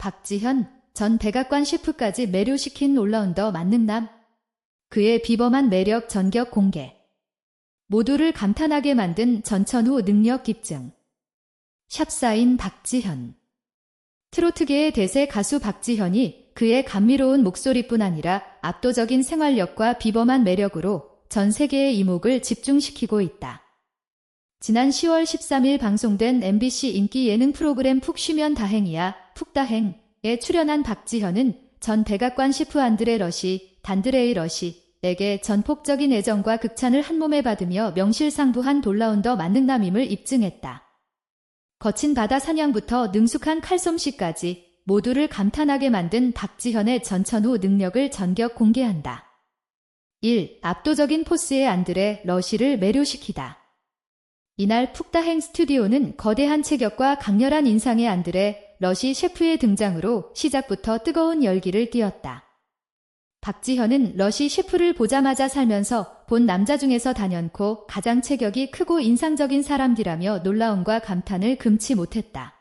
박지현 전 백악관 셰프까지 매료시킨 올라운더 만능남. 그의 비범한 매력 전격 공개. 모두를 감탄하게 만든 전천후 능력 입증. 샵사인 박지현. 트로트계의 대세 가수 박지현이 그의 감미로운 목소리뿐 아니라 압도적인 생활력과 비범한 매력으로 전 세계의 이목을 집중시키고 있다. 지난 10월 13일 방송된 MBC 인기 예능 프로그램 푹 쉬면 다행이야, 푹다행에 출연한 박지현은 전 백악관 셰프 안드레 러시, 단드레이 러시에게 전폭적인 애정과 극찬을 한몸에 받으며 명실상부한 돌라운더 만능남임을 입증했다. 거친 바다 사냥부터 능숙한 칼솜씨까지 모두를 감탄하게 만든 박지현의 전천후 능력을 전격 공개한다. 1. 압도적인 포스의 안드레 러시를 매료시키다. 이날 푹다행 스튜디오는 거대한 체격과 강렬한 인상의 안드레 러시 셰프의 등장으로 시작부터 뜨거운 열기를 띄었다. 박지현은 러시 셰프를 보자마자 살면서 본 남자 중에서 단연코 가장 체격이 크고 인상적인 사람이라며 놀라움과 감탄을 금치 못했다.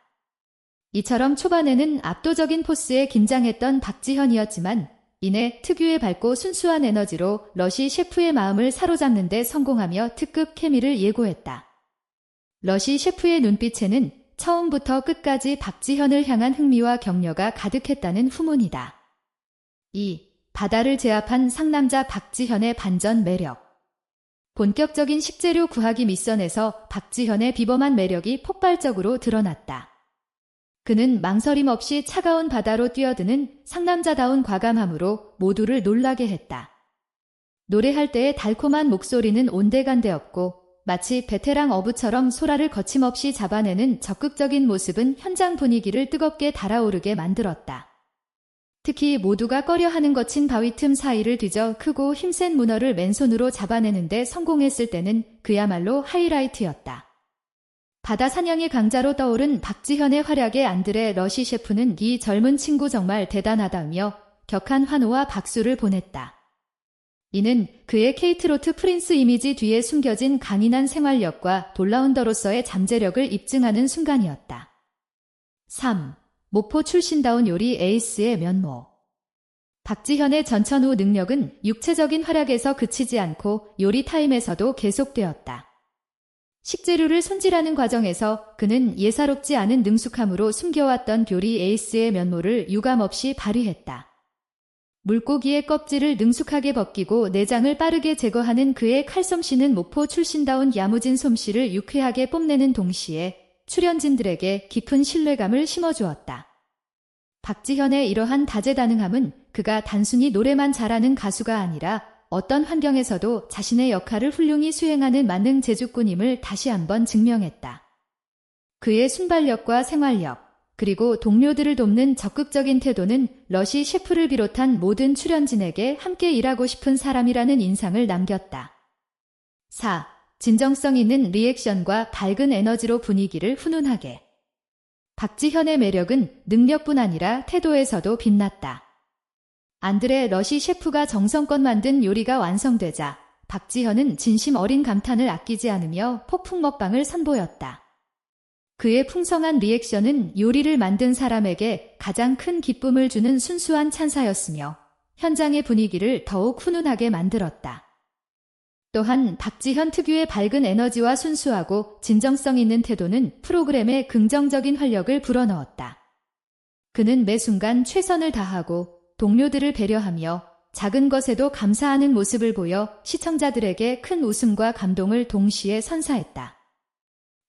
이처럼 초반에는 압도적인 포스에 긴장했던 박지현이었지만 이내 특유의 밝고 순수한 에너지로 러시 셰프의 마음을 사로잡는 데 성공하며 특급 케미를 예고했다. 러시 셰프의 눈빛에는 처음부터 끝까지 박지현을 향한 흥미와 격려가 가득했다는 후문이다. 2. 바다를 제압한 상남자 박지현의 반전 매력. 본격적인 식재료 구하기 미션에서 박지현의 비범한 매력이 폭발적으로 드러났다. 그는 망설임 없이 차가운 바다로 뛰어드는 상남자다운 과감함으로 모두를 놀라게 했다. 노래할 때의 달콤한 목소리는 온데간데 없고 마치 베테랑 어부처럼 소라를 거침없이 잡아내는 적극적인 모습은 현장 분위기를 뜨겁게 달아오르게 만들었다. 특히 모두가 꺼려하는 거친 바위 틈 사이를 뒤져 크고 힘센 문어를 맨손으로 잡아내는데 성공했을 때는 그야말로 하이라이트였다. 바다 사냥의 강자로 떠오른 박지현의 활약에 안드레 러시 셰프는 이 젊은 친구 정말 대단하다며 격한 환호와 박수를 보냈다. 이는 그의 케이트로트 프린스 이미지 뒤에 숨겨진 강인한 생활력과 돌라운더로서의 잠재력을 입증하는 순간이었다. 3. 목포 출신다운 요리 에이스의 면모. 박지현의 전천후 능력은 육체적인 활약에서 그치지 않고 요리 타임에서도 계속되었다. 식재료를 손질하는 과정에서 그는 예사롭지 않은 능숙함으로 숨겨왔던 요리 에이스의 면모를 유감없이 발휘했다. 물고기의 껍질을 능숙하게 벗기고 내장을 빠르게 제거하는 그의 칼솜씨는 목포 출신다운 야무진 솜씨를 유쾌하게 뽐내는 동시에 출연진들에게 깊은 신뢰감을 심어주었다. 박지현의 이러한 다재다능함은 그가 단순히 노래만 잘하는 가수가 아니라 어떤 환경에서도 자신의 역할을 훌륭히 수행하는 만능 제주꾼임을 다시 한번 증명했다. 그의 순발력과 생활력, 그리고 동료들을 돕는 적극적인 태도는 러시 셰프를 비롯한 모든 출연진에게 함께 일하고 싶은 사람이라는 인상을 남겼다. 4. 진정성 있는 리액션과 밝은 에너지로 분위기를 훈훈하게. 박지현의 매력은 능력뿐 아니라 태도에서도 빛났다. 안드레 러시 셰프가 정성껏 만든 요리가 완성되자 박지현은 진심 어린 감탄을 아끼지 않으며 폭풍 먹방을 선보였다. 그의 풍성한 리액션은 요리를 만든 사람에게 가장 큰 기쁨을 주는 순수한 찬사였으며 현장의 분위기를 더욱 훈훈하게 만들었다. 또한 박지현 특유의 밝은 에너지와 순수하고 진정성 있는 태도는 프로그램에 긍정적인 활력을 불어넣었다. 그는 매 순간 최선을 다하고 동료들을 배려하며 작은 것에도 감사하는 모습을 보여 시청자들에게 큰 웃음과 감동을 동시에 선사했다.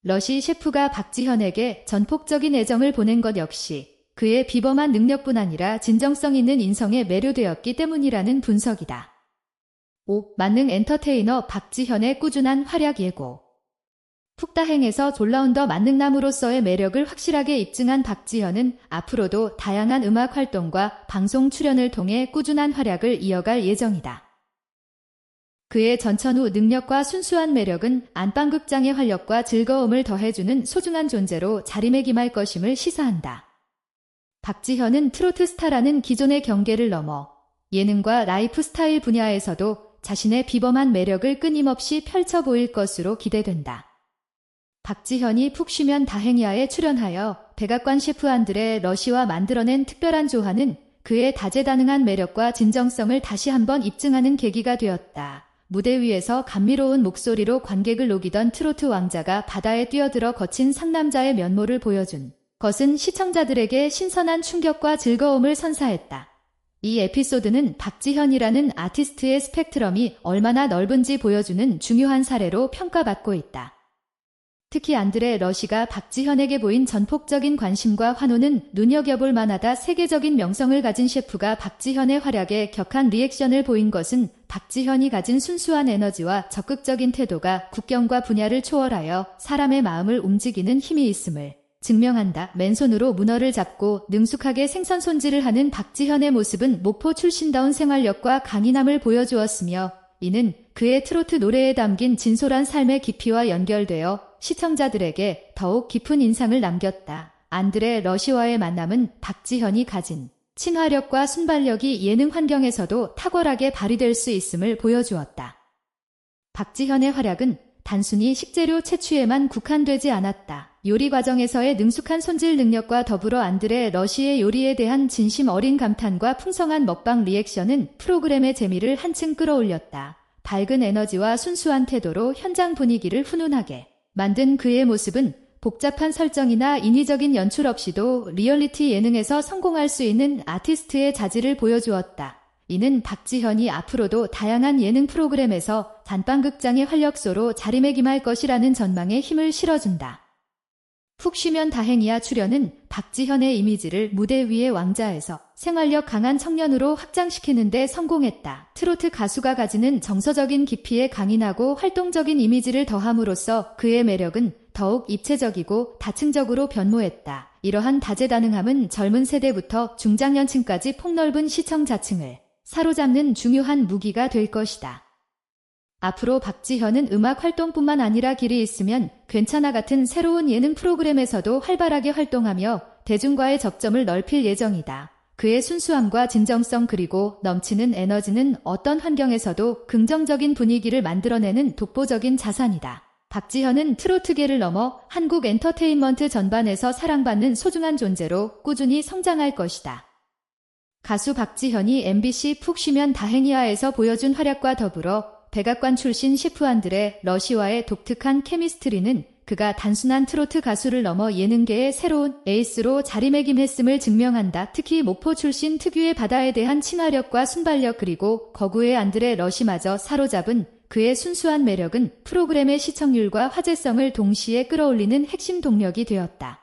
러시 셰프가 박지현에게 전폭적인 애정을 보낸 것 역시 그의 비범한 능력뿐 아니라 진정성 있는 인성에 매료되었기 때문이라는 분석이다. 5. 만능 엔터테이너 박지현의 꾸준한 활약 예고 푹다행에서 졸라운더 만능남으로서의 매력을 확실하게 입증한 박지현은 앞으로도 다양한 음악 활동과 방송 출연을 통해 꾸준한 활약을 이어갈 예정이다. 그의 전천후 능력과 순수한 매력은 안방극장의 활력과 즐거움을 더해주는 소중한 존재로 자리매김할 것임을 시사한다. 박지현은 트로트 스타라는 기존의 경계를 넘어 예능과 라이프 스타일 분야에서도 자신의 비범한 매력을 끊임없이 펼쳐 보일 것으로 기대된다. 박지현이 푹 쉬면 다행이야에 출연하여 백악관 셰프 안드레 러시와 만들어낸 특별한 조화는 그의 다재다능한 매력과 진정성을 다시 한번 입증하는 계기가 되었다. 무대 위에서 감미로운 목소리로 관객을 녹이던 트로트 왕자가 바다에 뛰어들어 거친 상남자의 면모를 보여준 것은 시청자들에게 신선한 충격과 즐거움을 선사했다. 이 에피소드는 박지현이라는 아티스트의 스펙트럼이 얼마나 넓은지 보여주는 중요한 사례로 평가받고 있다. 특히 안드레 러시가 박지현에게 보인 전폭적인 관심과 환호는 눈여겨볼 만하다 세계적인 명성을 가진 셰프가 박지현의 활약에 격한 리액션을 보인 것은 박지현이 가진 순수한 에너지와 적극적인 태도가 국경과 분야를 초월하여 사람의 마음을 움직이는 힘이 있음을 증명한다. 맨손으로 문어를 잡고 능숙하게 생선 손질을 하는 박지현의 모습은 목포 출신다운 생활력과 강인함을 보여주었으며 이는 그의 트로트 노래에 담긴 진솔한 삶의 깊이와 연결되어 시청자들에게 더욱 깊은 인상을 남겼다. 안드레 러시와의 만남은 박지현이 가진 친화력과 순발력이 예능 환경에서도 탁월하게 발휘될 수 있음을 보여주었다. 박지현의 활약은 단순히 식재료 채취에만 국한되지 않았다. 요리 과정에서의 능숙한 손질 능력과 더불어 안드레 러시의 요리에 대한 진심 어린 감탄과 풍성한 먹방 리액션은 프로그램의 재미를 한층 끌어올렸다. 밝은 에너지와 순수한 태도로 현장 분위기를 훈훈하게 만든 그의 모습은 복잡한 설정이나 인위적인 연출 없이도 리얼리티 예능에서 성공할 수 있는 아티스트의 자질을 보여주었다. 이는 박지현이 앞으로도 다양한 예능 프로그램에서 단방극장의 활력소로 자리매김할 것이라는 전망에 힘을 실어준다. 푹 쉬면 다행이야 출연은 박지현의 이미지를 무대 위의 왕자에서 생활력 강한 청년으로 확장시키는데 성공했다. 트로트 가수가 가지는 정서적인 깊이에 강인하고 활동적인 이미지를 더함으로써 그의 매력은 더욱 입체적이고 다층적으로 변모했다. 이러한 다재다능함은 젊은 세대부터 중장년층까지 폭넓은 시청자층을 사로잡는 중요한 무기가 될 것이다. 앞으로 박지현은 음악 활동뿐만 아니라 길이 있으면 괜찮아 같은 새로운 예능 프로그램에서도 활발하게 활동하며 대중과의 접점을 넓힐 예정이다. 그의 순수함과 진정성 그리고 넘치는 에너지는 어떤 환경에서도 긍정적인 분위기를 만들어내는 독보적인 자산이다. 박지현은 트로트계를 넘어 한국 엔터테인먼트 전반에서 사랑받는 소중한 존재로 꾸준히 성장할 것이다. 가수 박지현이 MBC 푹 쉬면 다행이야에서 보여준 활약과 더불어 백악관 출신 안드레 러시와의 독특한 케미스트리는 그가 단순한 트로트 가수를 넘어 예능계의 새로운 에이스로 자리매김했음을 증명한다. 특히 목포 출신 특유의 바다에 대한 친화력과 순발력 그리고 거구의 안드레 러시마저 사로잡은 그의 순수한 매력은 프로그램의 시청률과 화제성을 동시에 끌어올리는 핵심 동력이 되었다.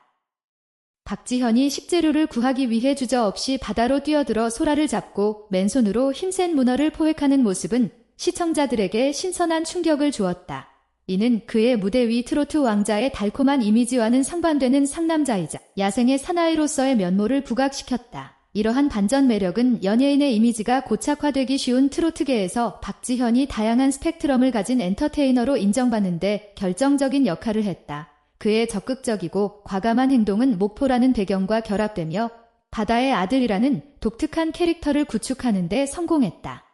박지현이 식재료를 구하기 위해 주저없이 바다로 뛰어들어 소라를 잡고 맨손으로 힘센 문어를 포획하는 모습은 시청자들에게 신선한 충격을 주었다. 이는 그의 무대 위 트로트 왕자의 달콤한 이미지와는 상반되는 상남자이자 야생의 사나이로서의 면모를 부각시켰다. 이러한 반전 매력은 연예인의 이미지가 고착화되기 쉬운 트로트계에서 박지현이 다양한 스펙트럼을 가진 엔터테이너로 인정받는데 결정적인 역할을 했다. 그의 적극적이고 과감한 행동은 목포라는 배경과 결합되며 바다의 아들이라는 독특한 캐릭터를 구축하는데 성공했다.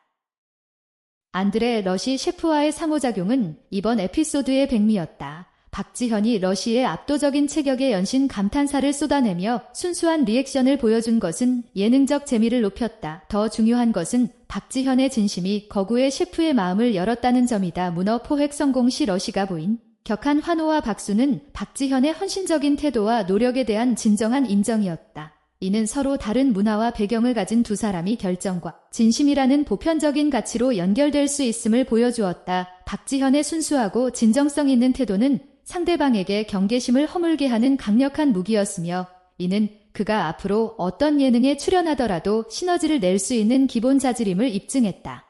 안드레 러시 셰프와의 상호작용은 이번 에피소드의 백미였다. 박지현이 러시의 압도적인 체격에 연신 감탄사를 쏟아내며 순수한 리액션을 보여준 것은 예능적 재미를 높였다. 더 중요한 것은 박지현의 진심이 거구의 셰프의 마음을 열었다는 점이다. 문어 포획 성공 시 러시가 보인 격한 환호와 박수는 박지현의 헌신적인 태도와 노력에 대한 진정한 인정이었다. 이는 서로 다른 문화와 배경을 가진 두 사람이 결정과 진심이라는 보편적인 가치로 연결될 수 있음을 보여주었다. 박지현의 순수하고 진정성 있는 태도는 상대방에게 경계심을 허물게 하는 강력한 무기였으며 이는 그가 앞으로 어떤 예능에 출연하더라도 시너지를 낼 수 있는 기본 자질임을 입증했다.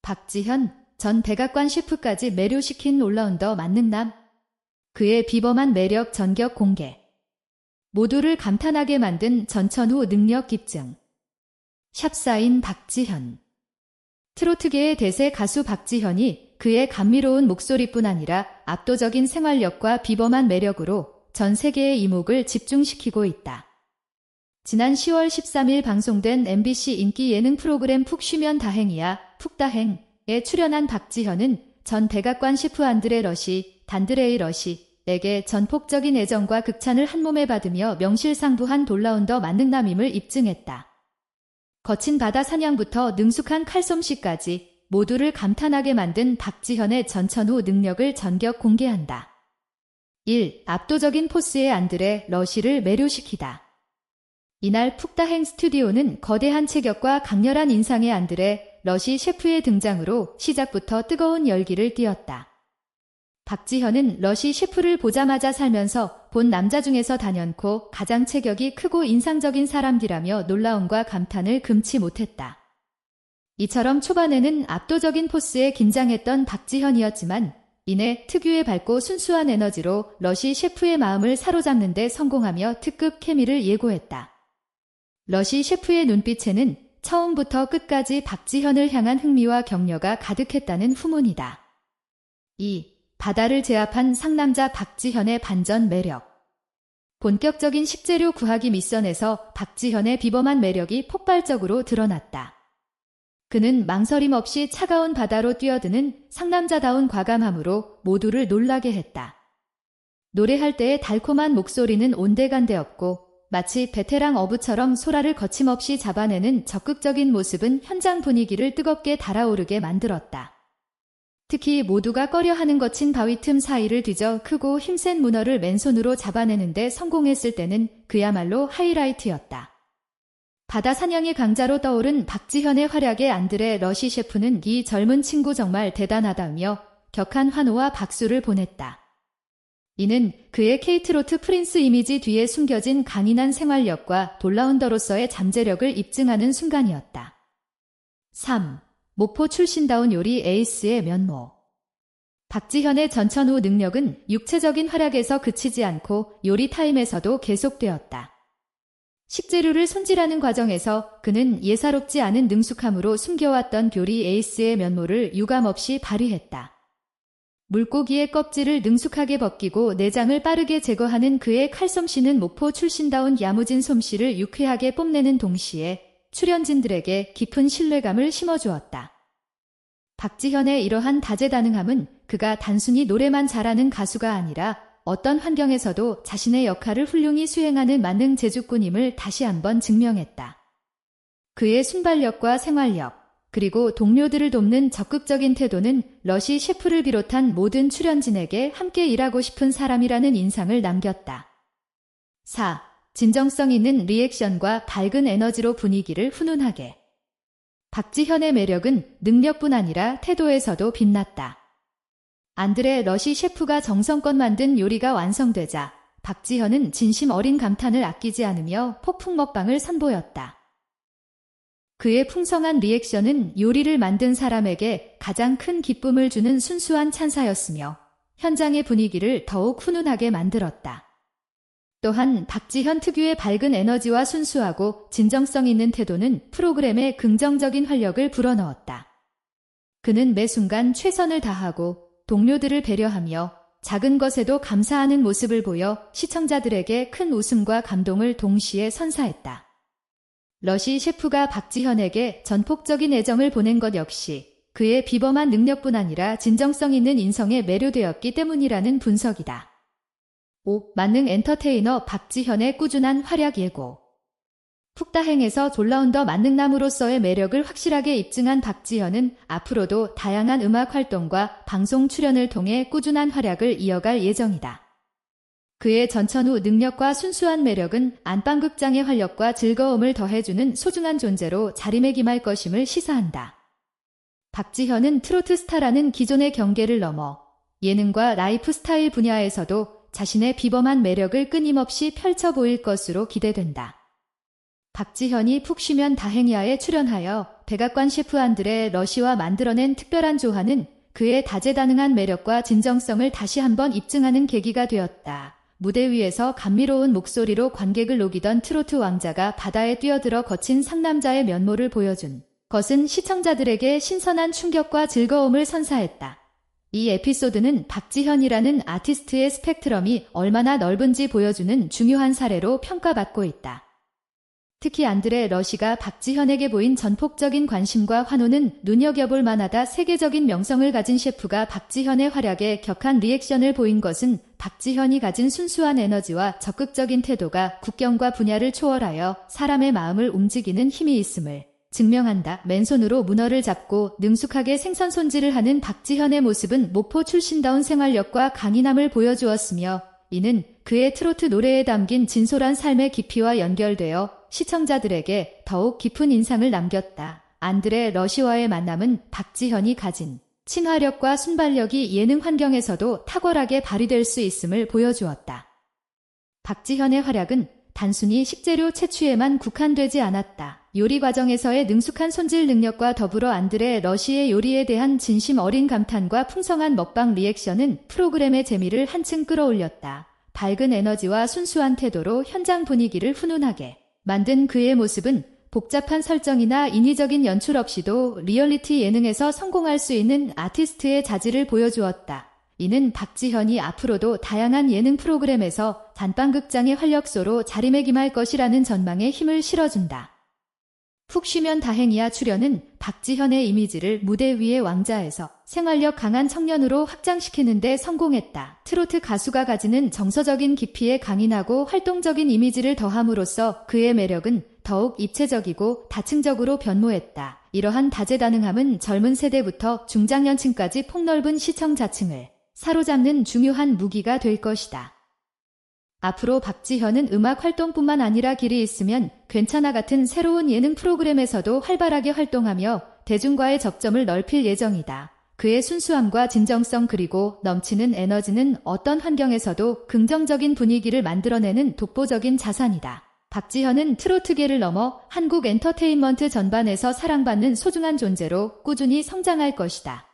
박지현 전 백악관 셰프까지 매료시킨 올라운더 만능남. 그의 비범한 매력 전격 공개. 모두를 감탄하게 만든 전천후 능력 입증. 샵사인 박지현. 트로트계의 대세 가수 박지현이 그의 감미로운 목소리뿐 아니라 압도적인 생활력과 비범한 매력으로 전 세계의 이목을 집중시키고 있다. 지난 10월 13일 방송된 MBC 인기 예능 프로그램 푹 쉬면 다행이야, 푹다행에 출연한 박지현은 전 백악관 셰프 안드레 러시, 단드레이 러시, 씨에게 전폭적인 애정과 극찬을 한몸에 받으며 명실상부한 돌라운더 만능남임을 입증했다. 거친 바다 사냥부터 능숙한 칼솜씨까지 모두를 감탄하게 만든 박지현의 전천후 능력을 전격 공개한다. 1. 압도적인 포스의 안드레 러시를 매료시키다. 이날 푹다행 스튜디오는 거대한 체격과 강렬한 인상의 안드레 러시 셰프의 등장으로 시작부터 뜨거운 열기를 띄었다. 박지현은 러시 셰프를 보자마자 살면서 본 남자 중에서 단연코 가장 체격이 크고 인상적인 사람이라며 놀라움과 감탄을 금치 못했다. 이처럼 초반에는 압도적인 포스에 긴장했던 박지현이었지만 이내 특유의 밝고 순수한 에너지로 러시 셰프의 마음을 사로잡는 데 성공하며 특급 케미를 예고했다. 러시 셰프의 눈빛에는 처음부터 끝까지 박지현을 향한 흥미와 격려가 가득했다는 후문이다. 2. 바다를 제압한 상남자 박지현의 반전 매력. 본격적인 식재료 구하기 미션에서 박지현의 비범한 매력이 폭발적으로 드러났다. 그는 망설임 없이 차가운 바다로 뛰어드는 상남자다운 과감함으로 모두를 놀라게 했다. 노래할 때의 달콤한 목소리는 온데간데없고 마치 베테랑 어부처럼 소라를 거침없이 잡아내는 적극적인 모습은 현장 분위기를 뜨겁게 달아오르게 만들었다. 특히 모두가 꺼려하는 거친 바위 틈 사이를 뒤져 크고 힘센 문어를 맨손으로 잡아내는데 성공했을 때는 그야말로 하이라이트였다. 바다 사냥의 강자로 떠오른 박지현의 활약에 안드레 러시 셰프는 이 젊은 친구 정말 대단하다며 격한 환호와 박수를 보냈다. 이는 그의 케이트로트 프린스 이미지 뒤에 숨겨진 강인한 생활력과 돌라운더로서의 잠재력을 입증하는 순간이었다. 3. 목포 출신다운 요리 에이스의 면모. 박지현의 전천후 능력은 육체적인 활약에서 그치지 않고 요리 타임에서도 계속되었다. 식재료를 손질하는 과정에서 그는 예사롭지 않은 능숙함으로 숨겨왔던 교리 에이스의 면모를 유감없이 발휘했다. 물고기의 껍질을 능숙하게 벗기고 내장을 빠르게 제거하는 그의 칼솜씨는 목포 출신다운 야무진 솜씨를 유쾌하게 뽐내는 동시에 출연진들에게 깊은 신뢰감을 심어주었다. 박지현의 이러한 다재다능함은 그가 단순히 노래만 잘하는 가수가 아니라 어떤 환경에서도 자신의 역할을 훌륭히 수행하는 만능 제주꾼임을 다시 한번 증명했다. 그의 순발력과 생활력, 그리고 동료들을 돕는 적극적인 태도는 러시 셰프를 비롯한 모든 출연진에게 함께 일하고 싶은 사람이라는 인상을 남겼다. 4. 진정성 있는 리액션과 밝은 에너지로 분위기를 훈훈하게. 박지현의 매력은 능력뿐 아니라 태도에서도 빛났다. 안드레 러시 셰프가 정성껏 만든 요리가 완성되자 박지현은 진심 어린 감탄을 아끼지 않으며 폭풍 먹방을 선보였다. 그의 풍성한 리액션은 요리를 만든 사람에게 가장 큰 기쁨을 주는 순수한 찬사였으며 현장의 분위기를 더욱 훈훈하게 만들었다. 또한 박지현 특유의 밝은 에너지와 순수하고 진정성 있는 태도는 프로그램에 긍정적인 활력을 불어넣었다. 그는 매 순간 최선을 다하고 동료들을 배려하며 작은 것에도 감사하는 모습을 보여 시청자들에게 큰 웃음과 감동을 동시에 선사했다. 러시 셰프가 박지현에게 전폭적인 애정을 보낸 것 역시 그의 비범한 능력뿐 아니라 진정성 있는 인성에 매료되었기 때문이라는 분석이다. 5. 만능 엔터테이너 박지현의 꾸준한 활약 예고. 푹다행에서 졸라운더 만능남으로서의 매력을 확실하게 입증한 박지현은 앞으로도 다양한 음악 활동과 방송 출연을 통해 꾸준한 활약을 이어갈 예정이다. 그의 전천후 능력과 순수한 매력은 안방극장의 활력과 즐거움을 더해주는 소중한 존재로 자리매김할 것임을 시사한다. 박지현은 트로트 스타라는 기존의 경계를 넘어 예능과 라이프 스타일 분야에서도 자신의 비범한 매력을 끊임없이 펼쳐 보일 것으로 기대된다. 박지현이 푹 쉬면 다행이야에 출연하여 백악관 셰프 안들의 러시와 만들어낸 특별한 조화는 그의 다재다능한 매력과 진정성을 다시 한번 입증하는 계기가 되었다. 무대 위에서 감미로운 목소리로 관객을 녹이던 트로트 왕자가 바다에 뛰어들어 거친 상남자의 면모를 보여준 것은 시청자들에게 신선한 충격과 즐거움을 선사했다. 이 에피소드는 박지현이라는 아티스트의 스펙트럼이 얼마나 넓은지 보여주는 중요한 사례로 평가받고 있다. 특히 안드레 러시가 박지현에게 보인 전폭적인 관심과 환호는 눈여겨볼 만하다 세계적인 명성을 가진 셰프가 박지현의 활약에 격한 리액션을 보인 것은 박지현이 가진 순수한 에너지와 적극적인 태도가 국경과 분야를 초월하여 사람의 마음을 움직이는 힘이 있음을 증명한다. 맨손으로 문어를 잡고 능숙하게 생선 손질을 하는 박지현의 모습은 모포 출신다운 생활력과 강인함을 보여주었으며 이는 그의 트로트 노래에 담긴 진솔한 삶의 깊이와 연결되어 시청자들에게 더욱 깊은 인상을 남겼다. 안드레 러시와의 만남은 박지현이 가진 친화력과 순발력이 예능 환경에서도 탁월하게 발휘될 수 있음을 보여주었다. 박지현의 활약은 단순히 식재료 채취에만 국한되지 않았다. 요리 과정에서의 능숙한 손질 능력과 더불어 안드레 러시의 요리에 대한 진심 어린 감탄과 풍성한 먹방 리액션은 프로그램의 재미를 한층 끌어올렸다. 밝은 에너지와 순수한 태도로 현장 분위기를 훈훈하게 만든 그의 모습은 복잡한 설정이나 인위적인 연출 없이도 리얼리티 예능에서 성공할 수 있는 아티스트의 자질을 보여주었다. 이는 박지현이 앞으로도 다양한 예능 프로그램에서 단방극장의 활력소로 자리매김할 것이라는 전망에 힘을 실어준다. 푹 쉬면 다행이야 출연은 박지현의 이미지를 무대 위의 왕자에서 생활력 강한 청년으로 확장시키는데 성공했다. 트로트 가수가 가지는 정서적인 깊이에 강인하고 활동적인 이미지를 더함으로써 그의 매력은 더욱 입체적이고 다층적으로 변모했다. 이러한 다재다능함은 젊은 세대부터 중장년층까지 폭넓은 시청자층을 사로잡는 중요한 무기가 될 것이다. 앞으로 박지현은 음악 활동뿐만 아니라 길이 있으면 괜찮아 같은 새로운 예능 프로그램에서도 활발하게 활동하며 대중과의 접점을 넓힐 예정이다. 그의 순수함과 진정성 그리고 넘치는 에너지는 어떤 환경에서도 긍정적인 분위기를 만들어내는 독보적인 자산이다. 박지현은 트로트계를 넘어 한국 엔터테인먼트 전반에서 사랑받는 소중한 존재로 꾸준히 성장할 것이다.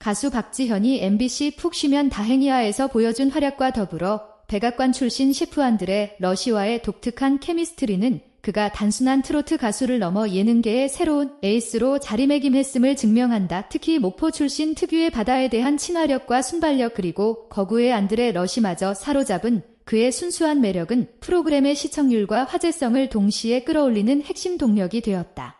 가수 박지현이 MBC 푹 쉬면 다행이야에서 보여준 활약과 더불어 백악관 출신 셰프 안들의 러시와의 독특한 케미스트리는 그가 단순한 트로트 가수를 넘어 예능계의 새로운 에이스로 자리매김했음을 증명한다. 특히 목포 출신 특유의 바다에 대한 친화력과 순발력 그리고 거구의 안들의 러시마저 사로잡은 그의 순수한 매력은 프로그램의 시청률과 화제성을 동시에 끌어올리는 핵심 동력이 되었다.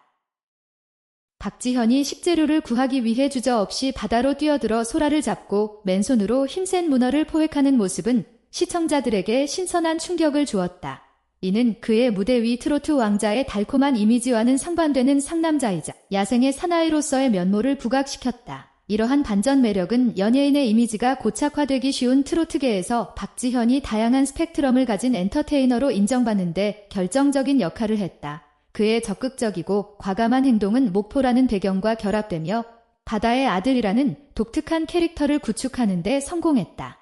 박지현이 식재료를 구하기 위해 주저없이 바다로 뛰어들어 소라를 잡고 맨손으로 힘센 문어를 포획하는 모습은 시청자들에게 신선한 충격을 주었다. 이는 그의 무대 위 트로트 왕자의 달콤한 이미지와는 상반되는 상남자이자 야생의 사나이로서의 면모를 부각시켰다. 이러한 반전 매력은 연예인의 이미지가 고착화되기 쉬운 트로트계에서 박지현이 다양한 스펙트럼을 가진 엔터테이너로 인정받는데 결정적인 역할을 했다. 그의 적극적이고 과감한 행동은 목포라는 배경과 결합되며 바다의 아들이라는 독특한 캐릭터를 구축하는 데 성공했다.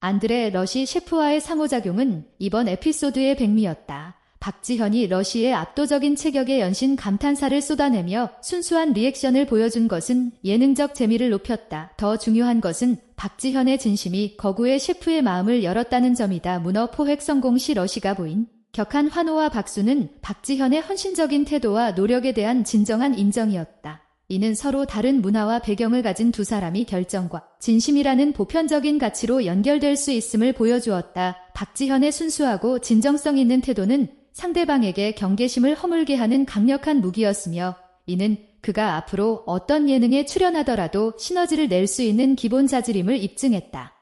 안드레 러시 셰프와의 상호작용은 이번 에피소드의 백미였다. 박지현이 러시의 압도적인 체격에 연신 감탄사를 쏟아내며 순수한 리액션을 보여준 것은 예능적 재미를 높였다. 더 중요한 것은 박지현의 진심이 거구의 셰프의 마음을 열었다는 점이다. 문어 포획 성공 시 러시가 보인 격한 환호와 박수는 박지현의 헌신적인 태도와 노력에 대한 진정한 인정이었다. 이는 서로 다른 문화와 배경을 가진 두 사람이 결정과 진심이라는 보편적인 가치로 연결될 수 있음을 보여주었다. 박지현의 순수하고 진정성 있는 태도는 상대방에게 경계심을 허물게 하는 강력한 무기였으며 이는 그가 앞으로 어떤 예능에 출연하더라도 시너지를 낼 수 있는 기본 자질임을 입증했다.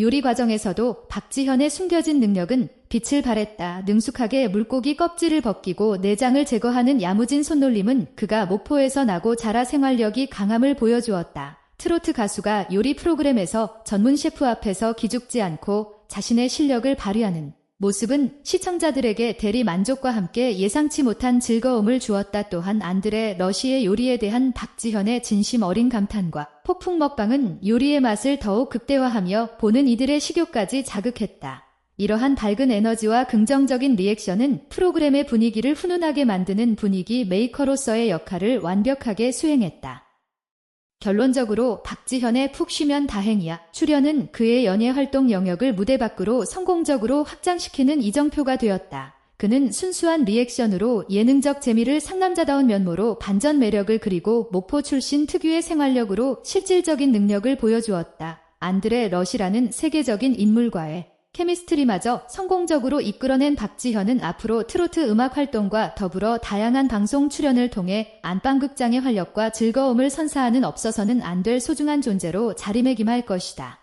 요리 과정에서도 박지현의 숨겨진 능력은 빛을 발했다. 능숙하게 물고기 껍질을 벗기고 내장을 제거하는 야무진 손놀림은 그가 목포에서 나고 자라 생활력이 강함을 보여주었다. 트로트 가수가 요리 프로그램에서 전문 셰프 앞에서 기죽지 않고 자신의 실력을 발휘하는 모습은 시청자들에게 대리 만족과 함께 예상치 못한 즐거움을 주었다. 또한 안드레 러시의 요리에 대한 박지현의 진심 어린 감탄과 폭풍 먹방은 요리의 맛을 더욱 극대화하며 보는 이들의 식욕까지 자극했다. 이러한 밝은 에너지와 긍정적인 리액션은 프로그램의 분위기를 훈훈하게 만드는 분위기 메이커로서의 역할을 완벽하게 수행했다. 결론적으로 박지현의 푹 쉬면 다행이야. 출연은 그의 연예 활동 영역을 무대 밖으로 성공적으로 확장시키는 이정표가 되었다. 그는 순수한 리액션으로 예능적 재미를 상남자다운 면모로 반전 매력을 그리고 목포 출신 특유의 생활력으로 실질적인 능력을 보여주었다. 안드레 러시라는 세계적인 인물과의 케미스트리마저 성공적으로 이끌어낸 박지현은 앞으로 트로트 음악 활동과 더불어 다양한 방송 출연을 통해 안방극장의 활력과 즐거움을 선사하는 없어서는 안 될 소중한 존재로 자리매김할 것이다.